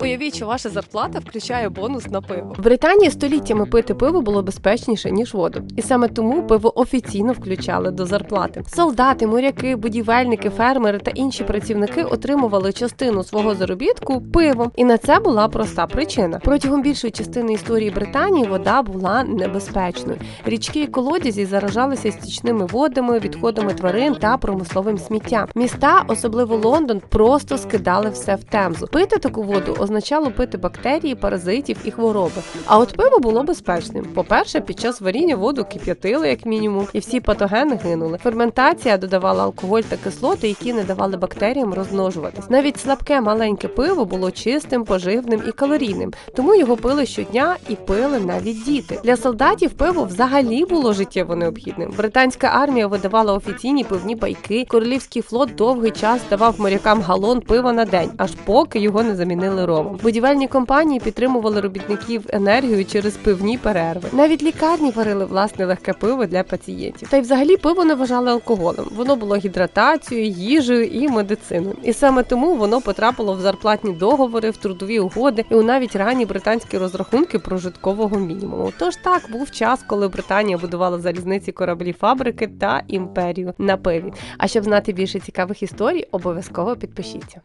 Уявіть, що ваша зарплата включає бонус на пиво. В Британії століттями пити пиво було безпечніше ніж воду, і саме тому пиво офіційно включали до зарплати. Солдати, моряки, будівельники, фермери та інші працівники отримували частину свого заробітку пивом, і на це була проста причина. Протягом більшої частини історії Британії вода була небезпечною. Річки і колодязі заражалися стічними водами, відходами тварин та промисловим сміттям. Міста, особливо Лондон, просто скидали все в темзу. Пити таку воду означало пити бактерії, паразитів і хвороби. А от пиво було безпечним. По-перше, під час варіння воду кип'ятили як мінімум, і всі патогени гинули. Ферментація додавала алкоголь та кислоти, які не давали бактеріям розмножуватись. Навіть слабке маленьке пиво було чистим, поживним і калорійним, тому його пили щодня і пили навіть діти. Для солдатів пиво взагалі було життєво необхідним. Британська армія видавала офіційні пивні байки. Королівський флот довгий час давав морякам галон пива на день, аж поки його не замінили ромом. Будівельні компанії підтримували робітників енергію через пивні перерви. Навіть лікарні варили власне легке пиво для пацієнтів. Та й взагалі пиво не вважали алкоголем. Воно було гідратацією, їжею і медициною. І саме тому воно потрапило в зарплатні договори, в трудові угоди і у навіть ранні британські розрахунки прожиткового мінімуму. Тож так був час, коли Британія будувала залізниці кораблі фабрики та імперію на пиві. А щоб знати більше цікавих історій, обов'язково підпишіться.